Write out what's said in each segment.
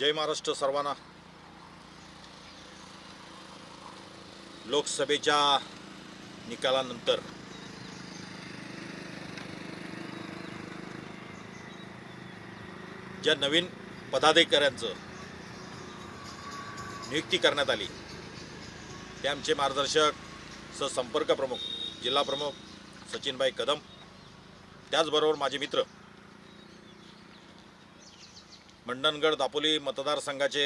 जय महाराष्ट्र सर्वांना. लोकसभेच्या निकालानंतर. ज्या नवीन पदाधिकाऱ्यांचं नियुक्ती करण्यात आली ते आमचे मार्गदर्शक सहसंपर्क प्रमुख जिल्हा प्रमुख सचिनभाई कदम. त्याचबरोबर माझे मित्र मंडणगड दापोली मतदारसंघाचे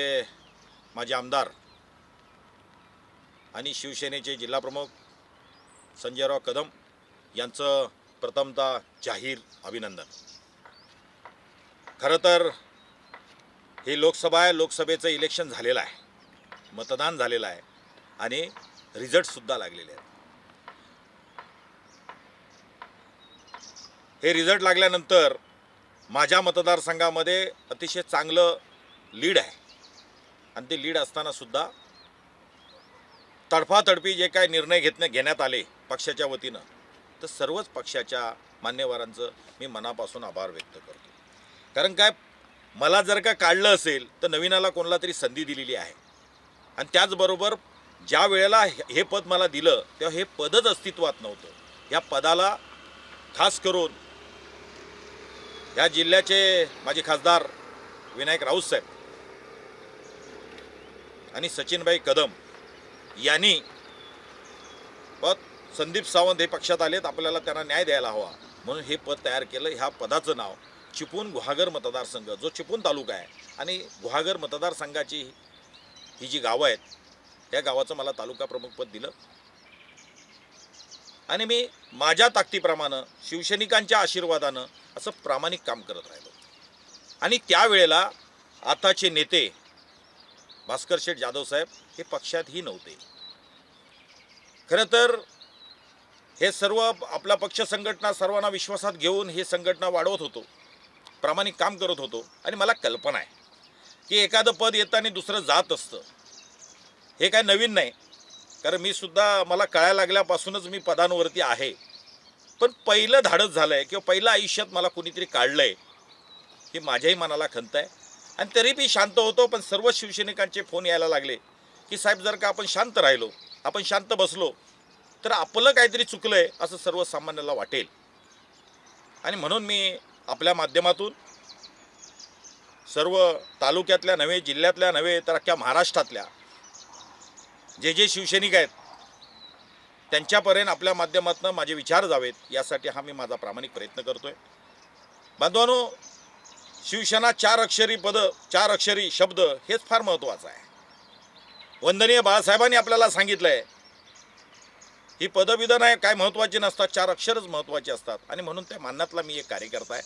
माजी आमदार आणि शिवसेनेचे जिल्हाप्रमुख संजयराव कदम यांचं प्रथमतः जाहीर अभिनंदन. खरं तर ही लोकसभा आहे लोकसभेचं इलेक्शन झालेलं आहे मतदान झालेलं आहे आणि रिझल्टसुद्धा लागलेले आहेत. हे रिझल्ट लागल्यानंतर माझ्या मतदारसंघामध्ये अतिशय चांगलं लीड आहे. आणि ते लीड असतानासुद्धा तडफातडफी जे काय निर्णय घेतणे घेण्यात आले पक्षाच्या वतीनं तर सर्वच पक्षाच्या मान्यवरांचं मी मनापासून आभार व्यक्त करतो. कारण काय मला जर का काढलं असेल तर नवीनाला कोणाला तरी संधी दिलेली आहे. आणि त्याचबरोबर ज्या वेळेला हे- हे पद मला दिलं तेव्हा हे पदच अस्तित्वात नव्हतं. या पदाला खास करून या जिल्ह्याचे माजी खासदार विनायक राऊत साहेब आणि सचिनभाई कदम यांनी पद संदीप सावंत हे पक्षात आलेत. आपल्याला त्यांना न्याय द्यायला हवा. म्हणून हे पद तयार केलं. ह्या पदाचं नाव चिपळूण गुहागर मतदारसंघ जो चिपळूण तालुका आहे आणि गुहागर मतदारसंघाची ही जी गावं आहेत त्या गावाचं मला तालुका प्रमुख पद दिलं. आणि मी माझ्या ताकदीप्रमाणे शिवसैनिकांच्या आशीर्वादानं असं प्रामाणिक काम करत राहिलो. आणि त्यावेळेला आताचे नेते भास्कर शेठ जाधव साहेब हे पक्षातही नव्हते. खरं तर हे सर्व आपला पक्ष संघटना सर्वांना विश्वासात घेऊन हे संघटना वाढवत होतो प्रामाणिक काम करत होतो आणि मला कल्पना आहे की एखादं पद येतं आणि दुसरं जात असतं. हे काय नवीन नाही. कारण मी सुद्धा मला कळायला लागल्यापासूनच मी पदांवरती आहे. पण पहिलं धाडस झालं आहे किंवा पहिलं आयुष्यात मला कुणीतरी काढलं आहे हे माझ्याही मनाला खंत आहे. आणि तरी मी शांत होतो पण सर्व शिवसैनिकांचे फोन यायला लागले की साहेब जर का आपण शांत राहिलो आपण शांत बसलो तर आपलं काहीतरी चुकलं आहे असं सर्वसामान्याला वाटेल. आणि म्हणून मी आपल्या माध्यमातून सर्व तालुक्यातल्या नव्हे जिल्ह्यातल्या नव्हे तर अख्ख्या महाराष्ट्रातल्या जे जे शिवसैनिक आहेत त्यांच्यापर्यंत आपल्या माध्यमातून माझे विचार जावेत यासाठी हा मी माझा प्रामाणिक प्रयत्न करतोय. बांधवानो शिवसेना चार अक्षरी पद चार अक्षरी शब्द हेच फार महत्त्वाचं आहे. वंदनीय बाळासाहेबांनी आपल्याला सांगितलं आहे ही पदविधं नाही काय महत्त्वाची नसतात चार अक्षरच महत्त्वाची असतात. आणि म्हणून त्या मान्यातला मी एक कार्यकर्ता आहे.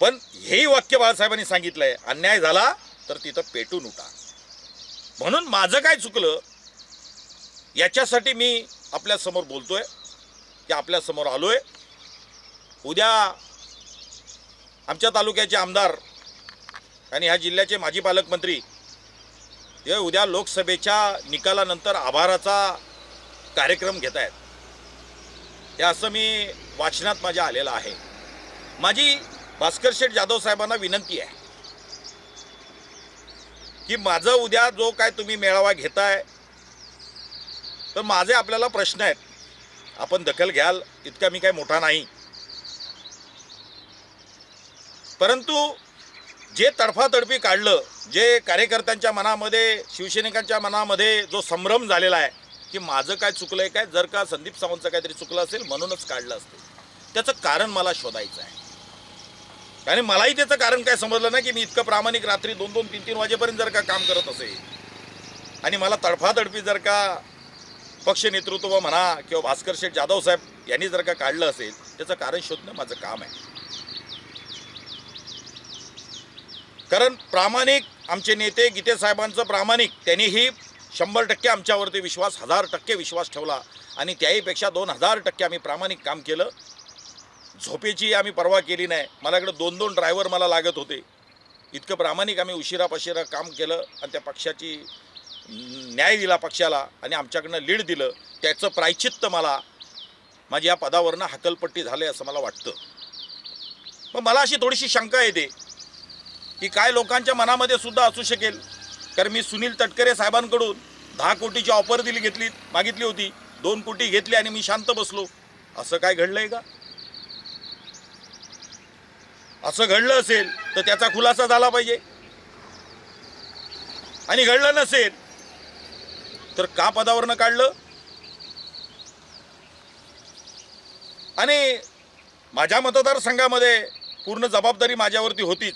पण हेही वाक्य बाळासाहेबांनी सांगितलं आहे अन्याय झाला तर तिथं पेटून उठा. म्हणून माझं काय चुकलं याच्यासाठी मी आपल्यासमोर बोलतोय की आपल्यासमोर आलोय. उद्या आमच्या तालुक्याचे आमदार आणि ह्या जिल्ह्याचे माजी पालकमंत्री हे उद्या लोकसभेच्या निकालानंतर आभाराचा कार्यक्रम घेत आहेत. हे असं मी वाचनात माझ्या आलेलं आहे. माझी भास्कर शेठ जाधव साहेबांना विनंती आहे. की माझं उद्या जो काय तुम्ही मेळावा घेताय तर माझे आपल्याला प्रश्न आहेत. आपण दखल घ्याल इतका मी काय मोठा नाही. परंतु जे तडफातडफी काढलं जे कार्यकर्त्यांच्या मनामध्ये शिवसैनिकांच्या मनामध्ये जो संभ्रम झालेला आहे की माझं काय चुकलंय काय जर का संदीप सावंतचं काहीतरी चुकलं असेल म्हणूनच काढलं असतं. त्याचं कारण मला शोधायचं आहे. आणि मलाही त्याचं कारण काय समजलं नाही की मी इतकं प्रामाणिक रात्री दोन दोन तीन तीन वाजेपर्यंत जर का काम करत असेल. आणि मला तडफातडफी जर का पक्ष नेतृत्व म्हणा किंवा भास्कर शेठ जाधव साहेब यांनी जर का काढलं असेल त्याचं कारण शोधणं माझं काम आहे. कारण प्रामाणिक आमचे नेते गीते साहेबांचं प्रामाणिक त्यांनीही शंभर टक्के आमच्यावरती विश्वास हजार टक्के विश्वास ठेवला. आणि त्याहीपेक्षा दोन हजार टक्के आम्ही प्रामाणिक काम केलं. झोपेची आम्ही पर्वा केली नाही. मला इकडं दोन दोन ड्रायव्हर मला लागत होते. इतकं प्रामाणिक आम्ही उशिरा पशिरा काम केलं आणि त्या पक्षाची न्याय दिला पक्षाला आणि आमच्याकडनं लीड दिलं. त्याचं प्रायचित्त मला माझी या पदावरनं हकलपट्टी झाले असं मला वाटतं. मग मला अशी थोडीशी शंका येते की काय लोकांच्या मनामध्ये सुद्धा असू शकेल. कारण मी सुनील तटकरे साहेबांकडून दहा कोटीची ऑफर दिली घेतली मागितली होती. दोन कोटी घेतली आणि मी शांत बसलो. असं काय घडलंय का? असं घडलं असेल तर त्याचा खुलासा झाला पाहिजे. आणि घडलं नसेल तर का पदावरनं काढलं? आणि माझ्या मतदारसंघामध्ये पूर्ण जबाबदारी माझ्यावरती होतीच.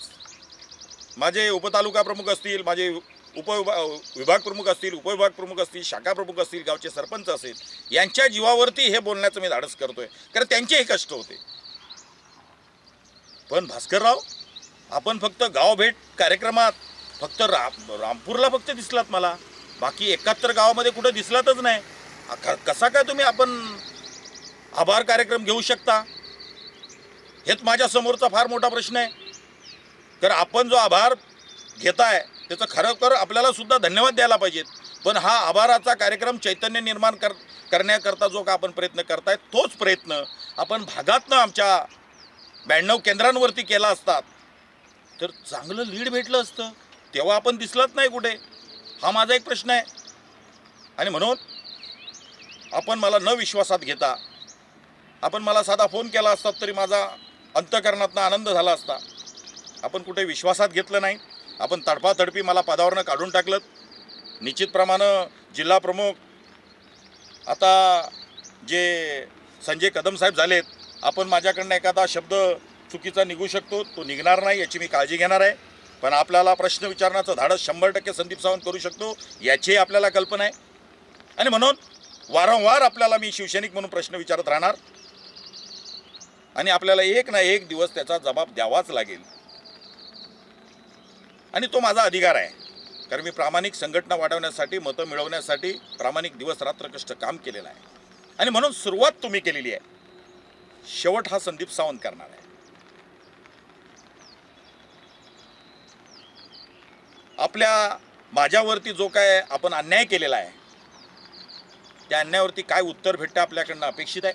माझे उपतालुका प्रमुख असतील माझे उपविभा विभाग प्रमुख असतील उपविभाग प्रमुख असतील शाखा प्रमुख असतील गावचे सरपंच असतील यांच्या जीवावरती हे बोलण्याचं मी धाडस करतोय. कारण त्यांचेही कष्ट होते. पण भास्करराव आपण फक्त गाव भेट कार्यक्रमात फक्त राम रामपूरला फक्त दिसलात मला. बाकी एकाहत्तर गावामध्ये कुठं दिसलातच नाही. क- कसा काय तुम्ही आपण आभार कार्यक्रम घेऊ शकता? हेच माझ्यासमोरचा फार मोठा प्रश्न आहे. तर आपण जो आभार घेताय त्याचं खरोखर आपल्याला सुद्धा धन्यवाद द्यायला पाहिजेत. पण हा आभाराचा कार्यक्रम चैतन्य निर्माण कर करण्याकरता जो का आपण प्रयत्न करताय तोच प्रयत्न आपण भागातनं आमच्या ब्याण्णव केंद्रांवरती केला असतात तर चांगलं लीड भेटलं असतं. तेव्हा आपण दिसलाच नाही कुठे. हा माझा एक प्रश्न आहे. आणि म्हणून आपण मला न विश्वासात घेता आपण मला साधा फोन केला असतात तरी माझा अंतकरणातनं आनंद झाला असता. आपण कुठे विश्वासात घेतलं नाही. आपण तडपातडपी मला पदावरनं काढून टाकलं निश्चितप्रमाणे जिल्हा प्रमुख आता जे संजय कदम साहेब झालेत आपण माझ्याकडनं एखादा शब्द चुकीचा निघू शकतो तो निघणार नाही याची मी काळजी घेणार आहे. पण आपल्याला प्रश्न विचारण्याचं धाडस शंभर टक्के संदीप सावंत करू शकतो याचीही आपल्याला कल्पना आहे. आणि म्हणून वारंवार आपल्याला मी शिवसैनिक म्हणून प्रश्न विचारत राहणार. आणि आपल्याला एक ना एक दिवस त्याचा जबाब द्यावाच लागेल. आणि तो माझा अधिकार आहे. कारण मी प्रामाणिक संघटना वाढवण्यासाठी मतं मिळवण्यासाठी प्रामाणिक दिवस रात्र कष्ट काम केलेलं आहे. आणि म्हणून सुरुवात तुम्ही केलेली आहे. शेवट हा संदीप सावंत करणार आहे. आपल्या माझ्यावरती जो काय आपण अन्याय केलेला आहे त्या अन्यायावरती काय उत्तर भेटतं आपल्याकडनं अपेक्षित आहे?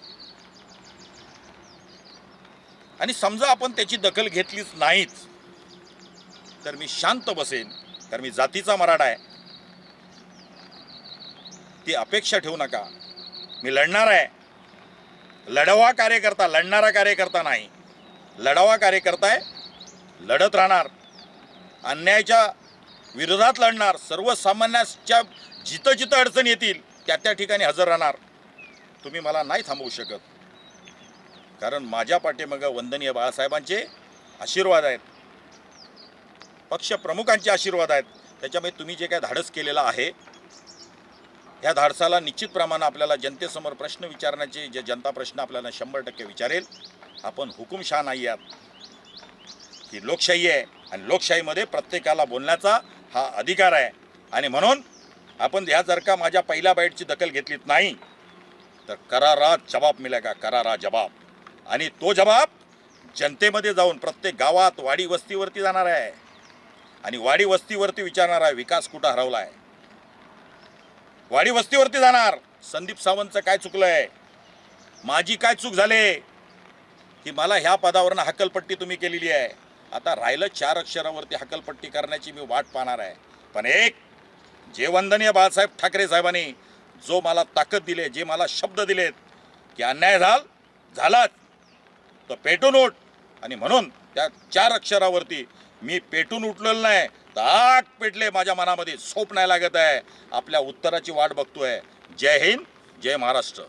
आणि समजा आपण त्याची दखल घेतलीच नाहीच तर मी शांत बसेन तर मी जातीचा मराठा आहे. ती अपेक्षा ठेवू नका. मी लढणार आहे. लढवा कार्यकर्ता लढणारा कार्यकर्ता नाही. लढावा कार्यकर्ता आहे लढत राहणार. अन्यायाच्या विरोधात लढणार. सर्वसामान्याच्या जिथं जिथं अडचण येतील त्या त्या ठिकाणी हजर राहणार. तुम्ही मला नाही थांबवू शकत. कारण माझ्या पाठीमागं वंदनीय बाळासाहेबांचे आशीर्वाद आहेत. पक्ष प्रमुखांचे आशीर्वाद आहेत. त्याच्यामुळे तुम्ही जे काय धाडस केलेलं आहे ह्या धाडसाला निश्चित प्रमाणात आपल्याला जनतेसमोर प्रश्न विचारण्याचे जे जनता प्रश्न आपल्याला शंभर टक्के विचारेल आपण हुकुमशहा नाही आहात. ही लोकशाही आहे आणि लोकशाहीमध्ये प्रत्येकाला बोलण्याचा हा अधिकार आहे. आणि म्हणून आपण ह्या जर का माझ्या पहिल्या बाईटची दखल घेतलीत नाही तर करारा जबाब मिळेगा करारा जबाब. आणि तो जबाब जनतेमध्ये जाऊन प्रत्येक गावात वाडी वस्तीवरती जाणार आहे. आणि वाडी वस्तीवरती विचारणार आहे विकास कुठं हरवला आहे? वाडी वस्तीवरती जाणार. संदीप सावंतचं काय चुकलंय? माझी काय चूक झाले? की मला ह्या पदावरनं हकलपट्टी तुम्ही केलेली आहे. आता राहिलं चार अक्षरावरती हकलपट्टी करण्याची मी वाट पाहणार आहे. पण एक जे वंदनीय बाळासाहेब ठाकरे साहेबांनी जो मला ताकद दिले जे मला शब्द दिलेत की अन्याय झाल झालाच. तो पेटून उठ. आणि म्हणून त्या चार अक्षरावरती मी पेटून उठलेलं नाही. दाट पेटले माझ्या मनामध्ये. सोप नाही लागत आहे. आपल्या उत्तराची वाट बघतोय. जय हिंद जय महाराष्ट्र.